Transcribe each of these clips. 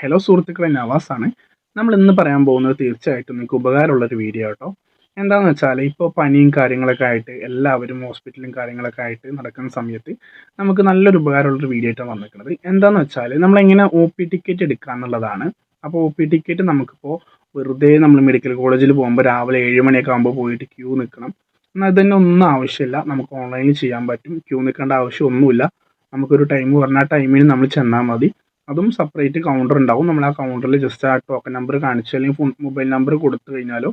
Hello സുഹൃത്തുക്കളെ നവാസാണ്. നമ്മൾ ഇന്ന് പറയാൻ പോകുന്നത് തീർച്ചയായിട്ടും നിങ്ങൾക്ക് ഉപകാരമുള്ള ഒരു വീഡിയോ കേട്ടോ എന്താണെന്ന് വെച്ചാൽ ഇപ്പോൾ പനിയും കാര്യങ്ങളൊക്കെ ആയിട്ട് എല്ലാവരും ഹോസ്പിറ്റലും കാര്യങ്ങളൊക്കെ ആയിട്ട് നടക്കുന്ന സമയത്ത് നമുക്ക് നല്ലൊരു ഉപകാരമുള്ള ഒരു വീഡിയോ ആയിട്ടാണ് വന്നിരിക്കുന്നത്. എന്താണെന്ന് വെച്ചാൽ നമ്മളെങ്ങനെ ഒ പി ടിക്കറ്റ് എടുക്കുക എന്നുള്ളതാണ്. അപ്പോൾ ഒ പി ടിക്കറ്റ് നമുക്കിപ്പോൾ വെറുതെ നമ്മൾ മെഡിക്കൽ കോളേജിൽ പോകുമ്പോൾ രാവിലെ ഏഴ് മണിയൊക്കെ ആകുമ്പോൾ പോയിട്ട് ക്യൂ നിൽക്കണം. എന്നാൽ ഇതന്നെ ഒന്നും ആവശ്യമില്ല. നമുക്ക് ഓൺലൈനിൽ ചെയ്യാൻ പറ്റും. ക്യൂ നിൽക്കേണ്ട ആവശ്യമൊന്നുമില്ല. നമുക്കൊരു ടൈം പറഞ്ഞ ആ ടൈമിന് നമ്മൾ ചെന്നാൽ മതി. അതും സെപ്പറേറ്റ് കൗണ്ടർ ഉണ്ടാവും. നമ്മൾ ആ കൗണ്ടറിൽ ജസ്റ്റ് ആ ടോക്കൺ നമ്പർ കാണിച്ച് അല്ലെങ്കിൽ ഫോൺ മൊബൈൽ നമ്പർ കൊടുത്തു കഴിഞ്ഞാലോ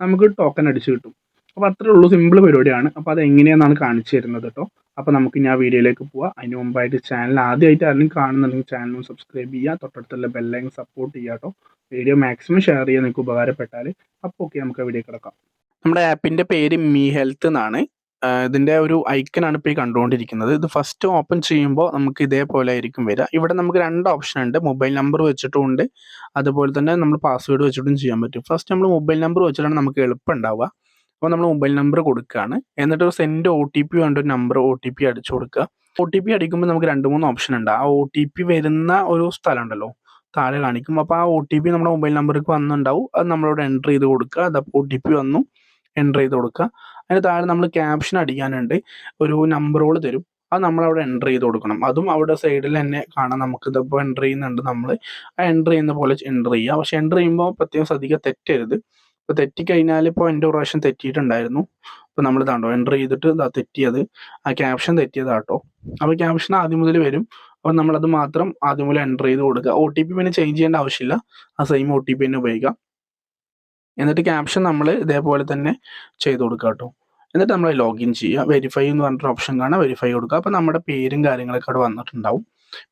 നമുക്ക് ടോക്കൺ അടിച്ച് കിട്ടും. അപ്പോൾ അത്രേ ഉള്ളൂ സിമ്പിൾ പരിപാടിയാണ്. അപ്പോൾ അത് എങ്ങനെയാണെന്നാണ് കാണിച്ചു തരുന്നത് കേട്ടോ അപ്പോൾ നമുക്ക് ഇനി ആ വീഡിയോയിലേക്ക് പോവാം. അതിന് മുമ്പായിട്ട് ചാനൽ ആദ്യമായിട്ട് ആരെങ്കിലും കാണുന്നുണ്ടെങ്കിൽ ചാനലും സബ്സ്ക്രൈബ് ചെയ്യുക. തൊട്ടടുത്തുള്ള ബെല്ലൈൻ സപ്പോർട്ട് ചെയ്യുക കേട്ടോ വീഡിയോ മാക്സിമം ഷെയർ ചെയ്യാൻ നിങ്ങൾക്ക് ഉപകാരപ്പെട്ടാൽ അപ്പോൾ ഓക്കെ നമുക്ക് വീഡിയോ കിടക്കാം. നമ്മുടെ ആപ്പിന്റെ പേര് മീ ഹെൽത്ത് എന്നാണ്. ഇതിന്റെ ഒരു ഐക്കനാണ് ഇപ്പോൾ ഈ കണ്ടുകൊണ്ടിരിക്കുന്നത്. ഇത് ഫസ്റ്റ് ഓപ്പൺ ചെയ്യുമ്പോൾ നമുക്ക് ഇതേപോലെ ആയിരിക്കും വരിക. ഇവിടെ നമുക്ക് രണ്ട് ഓപ്ഷൻ ഉണ്ട്. മൊബൈൽ നമ്പർ വെച്ചിട്ടും ഉണ്ട്. അതുപോലെ തന്നെ നമ്മൾ പാസ്വേഡ് വെച്ചിട്ടും ചെയ്യാൻ പറ്റും. ഫസ്റ്റ് നമ്മൾ മൊബൈൽ നമ്പർ വെച്ചിട്ടാണ് നമുക്ക് എളുപ്പം ഉണ്ടാവുക അപ്പോൾ നമ്മൾ മൊബൈൽ നമ്പർ കൊടുക്കുകയാണ്. എന്നിട്ട് സെൻഡ് ഒ ടി പി വേണ്ട ഒരു നമ്പർ ഒ ടി പി അടിച്ചു കൊടുക്കുക. ഒ ടി പി അടിക്കുമ്പോൾ നമുക്ക് രണ്ട് മൂന്ന് ഓപ്ഷൻ ഉണ്ട്. ആ ഒ ടി പി വരുന്ന ഒരു സ്ഥലം ഉണ്ടല്ലോ താഴെ കാണിക്കും. അപ്പോൾ ആ ഒ ടി പി നമ്മുടെ മൊബൈൽ നമ്പർക്ക് വന്നിട്ടുണ്ടാവും. അത് നമ്മളോട് എന്റർ ചെയ്ത് കൊടുക്കുക. അത് ഒ ടി പി വന്നു. എന്റർ ചെയ്ത് കൊടുക്കുക. അതിന് താഴെ നമ്മൾ ക്യാപ്ഷൻ അടിക്കാനുണ്ട്. ഒരു നമ്പറുകൾ തരും. അത് നമ്മൾ അവിടെ എന്റർ ചെയ്ത് കൊടുക്കണം. അതും അവിടെ സൈഡിൽ തന്നെ കാണാം നമുക്ക്. ഇതിപ്പോൾ എന്റർ ചെയ്യുന്നുണ്ട് നമ്മൾ ആ എന്റർ ചെയ്യുന്ന പോലെ എന്റർ ചെയ്യുക. പക്ഷേ എന്റർ ചെയ്യുമ്പോൾ പ്രത്യേകം ശ്രദ്ധിക്കുക. തെറ്റരുത്. ഇപ്പോൾ തെറ്റിക്കഴിഞ്ഞാൽ ഇപ്പോൾ എന്റെ പ്രാവശ്യം തെറ്റിയിട്ടുണ്ടായിരുന്നു. ഇപ്പോൾ നമ്മൾ ഇതാണ്ടോ എന്റർ ചെയ്തിട്ട് ഇതാ തെറ്റിയത്. ആ ക്യാപ്ഷൻ തെറ്റിയതാട്ടോ. അപ്പോൾ ക്യാപ്ഷൻ ആദ്യം മുതൽ വരും. അപ്പോൾ നമ്മളത് മാത്രം ആദ്യം മുതൽ എന്റർ ചെയ്ത് കൊടുക്കുക. ഒ ടി പിന്നെ ചേഞ്ച് ചെയ്യേണ്ട ആവശ്യമില്ല. ആ സെയിം ഒ ടി പി തന്നെ ഉപയോഗിക്കാം. എന്നിട്ട് ക്യാപ്ഷൻ നമ്മൾ ഇതേപോലെ തന്നെ ചെയ്ത് കൊടുക്കുക കേട്ടോ എന്നിട്ട് നമ്മൾ ലോഗിൻ ചെയ്യുക വെരിഫൈ എന്ന് പറഞ്ഞിട്ട് ഓപ്ഷൻ കാണാം. വെരിഫൈ കൊടുക്കുക അപ്പോൾ നമ്മുടെ പേരും കാര്യങ്ങളൊക്കെ അവിടെ വന്നിട്ടുണ്ടാവും.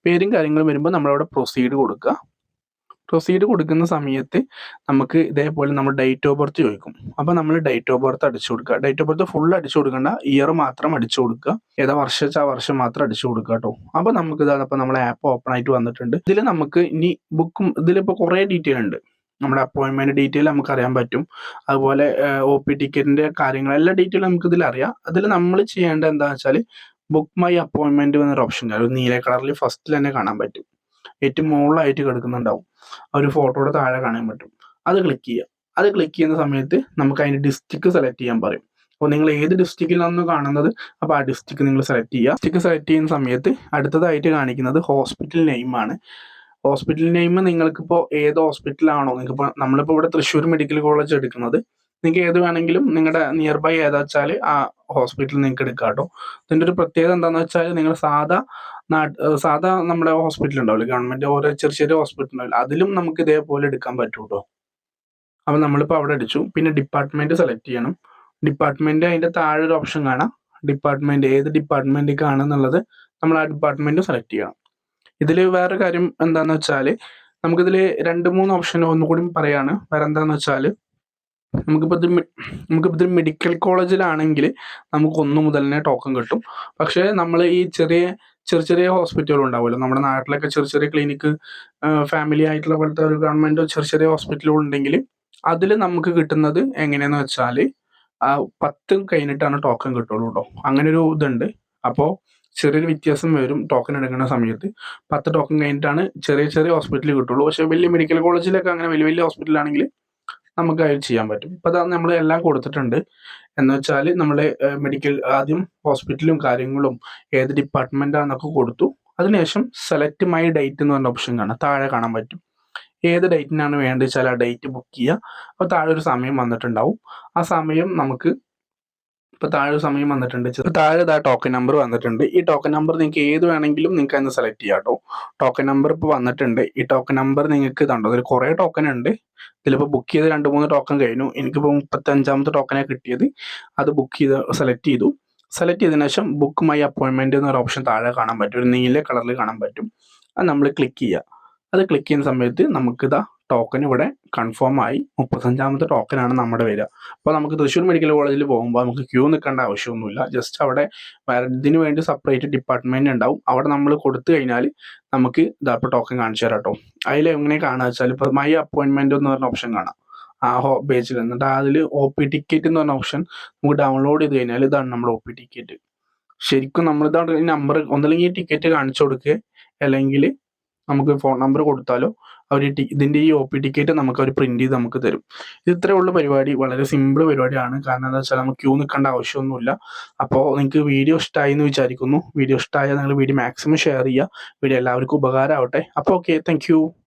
പേരും കാര്യങ്ങളും വരുമ്പോൾ നമ്മളവിടെ പ്രൊസീഡ് കൊടുക്കുക പ്രൊസീഡ് കൊടുക്കുന്ന സമയത്ത് നമുക്ക് ഇതേപോലെ നമ്മൾ ഡേറ്റ് ഓഫ് ബർത്ത് ചോദിക്കും. അപ്പോൾ നമ്മൾ ഡേറ്റ് ഓഫ് ബർത്ത് അടിച്ചു കൊടുക്കുക ഡേറ്റ് ഓഫ് ബർത്ത് ഫുൾ അടിച്ചു കൊടുക്കേണ്ട. ഇയർ മാത്രം അടിച്ചു കൊടുക്കുക ഏതാ വർഷം ആ വർഷം മാത്രം അടിച്ചു കൊടുക്കുക കേട്ടോ അപ്പോൾ നമുക്ക് ഇതാണ്. അപ്പോൾ നമ്മളെ ആപ്പ് ഓപ്പൺ ആയിട്ട് വന്നിട്ടുണ്ട്. ഇതിൽ നമുക്ക് ഇനി ബുക്കും ഇതിലിപ്പോൾ കുറേ ഡീറ്റെയിൽ ഉണ്ട്. നമ്മുടെ അപ്പോയിൻമെന്റ് ഡീറ്റെയിൽ നമുക്ക് അറിയാൻ പറ്റും. അതുപോലെ ഒ പി ടിക്കറ്റിന്റെ കാര്യങ്ങൾ എല്ലാ ഡീറ്റെയിലും നമുക്ക് ഇതിൽ അറിയാം. അതിൽ നമ്മൾ ചെയ്യേണ്ടത് എന്താണെന്ന് വെച്ചാൽ ബുക്ക് മൈ അപ്പോയിൻമെന്റ് എന്നൊരു ഓപ്ഷൻ ഒരു നീല കളറിൽ ഫസ്റ്റിൽ തന്നെ കാണാൻ പറ്റും. ഏറ്റവും മുകളിലായിട്ട് കിടക്കുന്നുണ്ടാവും. ഒരു ഫോട്ടോയുടെ താഴെ കാണാൻ പറ്റും. അത് ക്ലിക്ക് ചെയ്യുക. അത് ക്ലിക്ക് ചെയ്യുന്ന സമയത്ത് നമുക്ക് അതിന്റെ ഡിസ്ട്രിക്ട് സെലക്ട് ചെയ്യാൻ പറയും. അപ്പോൾ നിങ്ങൾ ഏത് ഡിസ്ട്രിക്റ്റിൽ ഡിസ്ട്രിക്റ്റിലാണെന്ന് കാണുന്നത്? അപ്പോൾ ആ ഡിസ്ട്രിക്ട് നിങ്ങൾ സെലക്ട് ചെയ്യുക. ഡിസ്ട്രിക്ട് സെലക്ട് ചെയ്യുന്ന സമയത്ത് അടുത്തതായിട്ട് കാണിക്കുന്നത് ഹോസ്പിറ്റൽ നെയിമാണ് ഹോസ്പിറ്റൽ നെയിം നിങ്ങൾക്കിപ്പോൾ ഏത് ഹോസ്പിറ്റലാണോ നിങ്ങൾക്കിപ്പോൾ നമ്മളിപ്പോൾ ഇവിടെ തൃശ്ശൂർ മെഡിക്കൽ കോളേജ് എടുക്കുന്നത്. നിങ്ങൾക്ക് ഏത് വേണമെങ്കിലും നിങ്ങളുടെ നിയർ ബൈ ഏതാ വെച്ചാൽ ആ ഹോസ്പിറ്റൽ നിങ്ങൾക്ക് എടുക്കാം കേട്ടോ. ഇതിന്റെ ഒരു പ്രത്യേകത എന്താണെന്ന് വെച്ചാൽ നിങ്ങൾ സാധാ നാട്ട് സാധാ നമ്മുടെ ഹോസ്പിറ്റൽ ഉണ്ടാവില്ല? ഗവൺമെന്റ് ഓരോ ചെറിയ ചെറിയ ഹോസ്പിറ്റൽ ഉണ്ടാവില്ല? അതിലും നമുക്ക് ഇതേപോലെ എടുക്കാൻ പറ്റും കേട്ടോ. അപ്പോൾ നമ്മളിപ്പോൾ അവിടെ അടിച്ചു. പിന്നെ ഡിപ്പാർട്ട്മെന്റ് സെലക്ട് ചെയ്യണം. ഡിപ്പാർട്ട്മെന്റ് അതിന്റെ താഴെ ഒരു ഓപ്ഷൻ കാണാം. ഡിപ്പാർട്ട്മെന്റ് ഏത് ഡിപ്പാർട്ട്മെന്റിലേക്കാണെന്നുള്ളത് നമ്മൾ ആ ഡിപ്പാർട്ട്മെന്റ് സെലക്ട് ചെയ്യണം. ഇതിൽ വേറെ കാര്യം എന്താന്ന് വെച്ചാൽ നമുക്കിതിൽ രണ്ട് മൂന്ന് ഓപ്ഷൻ ഒന്നുകൂടി പറയാണ്. വേറെ എന്താന്ന് വെച്ചാൽ നമുക്കിപ്പോൾ ഇത് നമുക്കിപ്പോൾ ഇത് മെഡിക്കൽ കോളേജിലാണെങ്കിൽ നമുക്ക് ഒന്ന് മുതൽ തന്നെ ടോക്കൺ കിട്ടും. പക്ഷേ നമ്മൾ ഈ ചെറിയ ചെറിയ ചെറിയ ഹോസ്പിറ്റലുകൾ ഉണ്ടാവുമല്ലോ. നമ്മുടെ നാട്ടിലൊക്കെ ചെറിയ ചെറിയ ക്ലിനിക്ക് ഫാമിലി ആയിട്ടുള്ള പോലത്തെ ഒരു ഗവൺമെന്റ് ചെറിയ ചെറിയ ഹോസ്പിറ്റലുകൾ ഉണ്ടെങ്കിൽ അതിൽ നമുക്ക് കിട്ടുന്നത് എങ്ങനെയാന്ന് വെച്ചാൽ പത്ത് കഴിഞ്ഞിട്ടാണ് ടോക്കൺ കിട്ടുള്ളൂ കേട്ടോ അങ്ങനെ ഒരു ഇതുണ്ട്. അപ്പോൾ ചെറിയൊരു വ്യത്യാസം വരും ടോക്കൺ എടുക്കുന്ന സമയത്ത്. പത്ത് ടോക്കൺ കഴിഞ്ഞിട്ടാണ് ചെറിയ ചെറിയ ഹോസ്പിറ്റലിൽ കിട്ടുള്ളൂ. പക്ഷേ വലിയ മെഡിക്കൽ കോളേജിലൊക്കെ അങ്ങനെ വലിയ വലിയ ഹോസ്പിറ്റലാണെങ്കിൽ നമുക്ക് അത് ചെയ്യാൻ പറ്റും. ഇപ്പം അതാണ് നമ്മൾ എല്ലാം കൊടുത്തിട്ടുണ്ട്. എന്ന് വെച്ചാൽ നമ്മൾ മെഡിക്കൽ ആദ്യം ഹോസ്പിറ്റലും കാര്യങ്ങളും ഏത് ഡിപ്പാർട്ട്മെന്റാന്നൊക്കെ കൊടുത്തു. അതിനുശേഷം സെലക്ട് മൈ ഡേറ്റ് എന്ന് പറഞ്ഞ ഓപ്ഷൻ കാണാം. താഴെ കാണാൻ പറ്റും. ഏത് ഡേറ്റിനാണ് വേണ്ടത് വെച്ചാൽ ആ ഡേറ്റ് ബുക്ക് ചെയ്യുക. അപ്പോൾ താഴെ ഒരു സമയം വന്നിട്ടുണ്ടാവും. ആ സമയം നമുക്ക് ഇപ്പോൾ താഴെ സമയം വന്നിട്ടുണ്ട്. താഴെ ഇതാ ടോക്കൺ നമ്പർ വന്നിട്ടുണ്ട്. ഈ ടോക്കൺ നമ്പർ നിങ്ങൾക്ക് ഏത് വേണമെങ്കിലും നിങ്ങൾക്ക് അതിന് സെലക്ട് ചെയ്യാം കേട്ടോ ടോക്കൺ നമ്പർ ഇപ്പൊ വന്നിട്ടുണ്ട്. ഈ ടോക്കൺ നമ്പർ നിങ്ങൾക്ക് ഇതുണ്ടോ അതിൽ കുറേ ടോക്കൺ ഉണ്ട്. ഇതിലിപ്പോൾ ബുക്ക് ചെയ്ത് രണ്ട് മൂന്ന് ടോക്കൺ കഴിഞ്ഞു. എനിക്കിപ്പോൾ മുപ്പത്തഞ്ചാമത്തെ ടോക്കനാണ് കിട്ടിയത്. അത് ബുക്ക് ചെയ്ത് സെലക്ട് ചെയ്തു. സെലക്ട് ചെയ്തതിനു ശേഷം ബുക്ക് മൈ അപ്പോയിൻമെന്റ് എന്നൊരു ഓപ്ഷൻ താഴെ കാണാൻ പറ്റും. ഒരു നീല കളറിൽ കാണാൻ പറ്റും. അത് നമ്മൾ ക്ലിക്ക് ചെയ്യുക അത് ക്ലിക്ക് ചെയ്യുന്ന സമയത്ത് നമുക്കിതാ ടോക്കൺ ഇവിടെ കൺഫേം ആയി മുപ്പത്തഞ്ചാമത്തെ ടോക്കനാണ് നമ്മുടെ വരിക. അപ്പോൾ നമുക്ക് തൃശ്ശൂർ മെഡിക്കൽ കോളേജിൽ പോകുമ്പോൾ നമുക്ക് ക്യൂ നിൽക്കേണ്ട ആവശ്യമൊന്നുമില്ല. ജസ്റ്റ് അവിടെ ഇതിന് വേണ്ടി സെപ്പറേറ്റ് ഡിപ്പാർട്ട്മെന്റ് ഉണ്ടാവും. അവിടെ നമ്മൾ കൊടുത്തു കഴിഞ്ഞാൽ നമുക്ക് ഇതാ ടോക്കൺ കാണിച്ചു തരാം കേട്ടോ അതിൽ എങ്ങനെ കാണുക വെച്ചാൽ ഇപ്പോൾ മൈ അപ്പോയിൻമെന്റ് എന്ന് പറഞ്ഞ ഓപ്ഷൻ കാണാം. ആ ഹോ പേജിൽ എന്നിട്ട് അതിൽ ഒ പി ടിക്കറ്റ് എന്ന് പറഞ്ഞ ഓപ്ഷൻ നമുക്ക് ഡൗൺലോഡ് ചെയ്ത് കഴിഞ്ഞാൽ ഇതാണ് നമ്മുടെ ഒ പി ടിക്കറ്റ് ശരിക്കും നമ്മൾ ഇതാണ് ഈ നമ്പർ ഒന്നല്ലെങ്കിൽ ടിക്കറ്റ് കാണിച്ചു കൊടുക്കുക അല്ലെങ്കിൽ നമുക്ക് ഫോൺ നമ്പർ കൊടുത്താലോ അവർ ഇതിന്റെ ഈ ഒ പി ടിക്കറ്റ് നമുക്ക് അവർ പ്രിന്റ് ചെയ്ത് നമുക്ക് തരും. ഇത് ഇത്രയേ ഉള്ള പരിപാടി. വളരെ സിമ്പിൾ പരിപാടിയാണ്. കാരണം എന്താ വെച്ചാൽ നമുക്ക് ക്യൂ നിൽക്കേണ്ട ആവശ്യമൊന്നുമില്ല. അപ്പോൾ നിങ്ങൾക്ക് വീഡിയോ ഇഷ്ടമായി എന്ന് വിചാരിക്കുന്നു. വീഡിയോ ഇഷ്ടമായാൽ നിങ്ങൾ വീഡിയോ മാക്സിമം ഷെയർ ചെയ്യുക. വീഡിയോ എല്ലാവർക്കും ഉപകാരമാവട്ടെ. അപ്പോൾ ഓക്കെ താങ്ക്